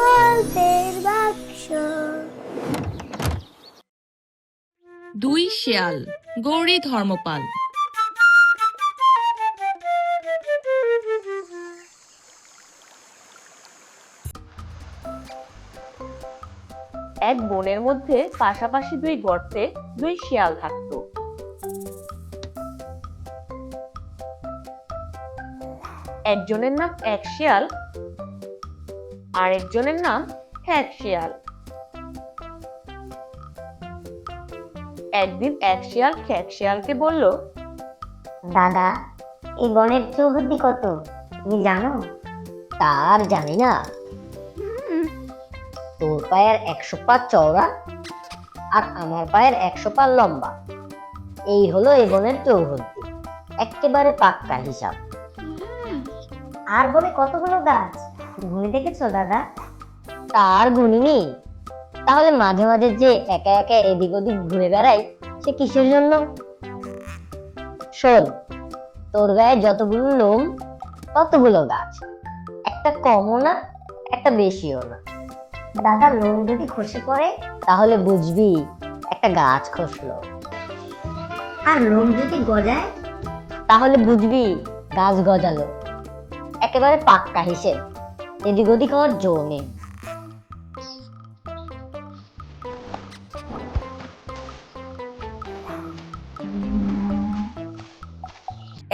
গল্পের বাক্স। দুই শেয়াল গৌরী ধর্মপাল। এক বনের মধ্যে পাশাপাশি দুই গর্তে দুই শিয়াল থাকতো। একজনের নাম এক শিয়াল আর একজনের নাম এক শিয়াল একদিন এক শিয়াল খ্যাক শিয়ালকে বলল দাদা এই বনের চৌহদ্দি কত তুমি জানো? তার জানি না। তোর পায়ের একশো পা চওড়া আর আমার পায়ের একশো পা লম্বা। এই হলো এই বনের চৌহদ্দি একেবারে পাক্কা হিসাব। আর বনে কতগুলো গাছ? গুনে দেখেছ, দাদা? তার গুণিনি তাহলে মাঝে মাঝে যে একা একা এদিক ওদিক ঘুরে বেড়াই, সে কিসের জন্য? শোন, তোর গায়ে যতগুলো লোম, ততগুলো গাছ। একটা কমও না, একটা বেশিও না। দাদা, লোম যদি খসে পড়ে, তাহলে বুঝবি একটা গাছ খসলো। আর লোম যদি গজায়, তাহলে বুঝবি গাছ গজালো। একেবারে পাক্কা হিসেব। এদিক ওদিক আমার জো নেই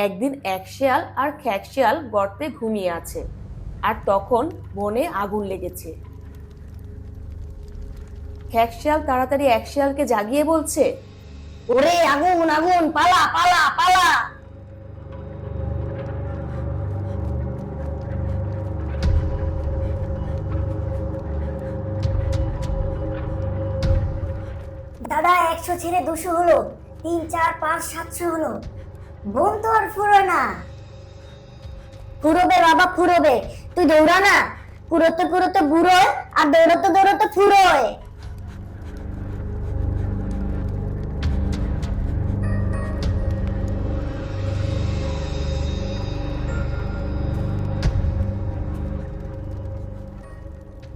একদিন এক শিয়াল আর খ্যাক শিয়াল গর্তে ঘুমিয়ে আছে, আর তখন বনে আগুন লেগেছে। খ্যাক শিয়াল তাড়াতাড়ি এক শিয়ালকে জাগিয়ে বলছে, ওরে আগুন আগুন, পালা পালা পালা! দাদা একশো ছেড়ে দুশো হলো, তিন, চার, পাঁচ, সাতশো হলো। বোন তো আর ফুরো না। ফুরোবে বাবা, ফুরোবে। তুই দৌড়া না। কুড়োতে কুড়োতে বুড়ো আর দৌড়তে দৌড়তে ফুরোয়।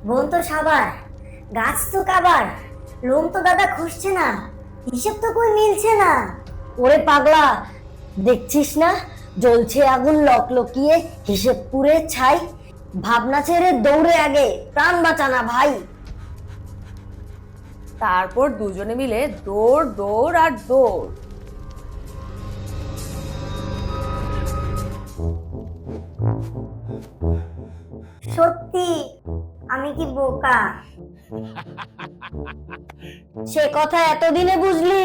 বোন তো সাবার, গাছ তো কাবার। লোম তো দাদা খসছে না। হিসেব তো কই মিলছে না। ওরে পাগলা দেখছিস না? জ্বলছে আগুন লকলকিয়ে হিসেব পুরে ছাই। ভাবনা ছেড়ে দৌড়ে আগে প্রাণ বাঁচানা ভাই। তারপর দুজনে মিলে দৌড় দৌড় আর দৌড়। সত্যি আমি কি বোকা? সে কথা এতদিনে বুঝলি?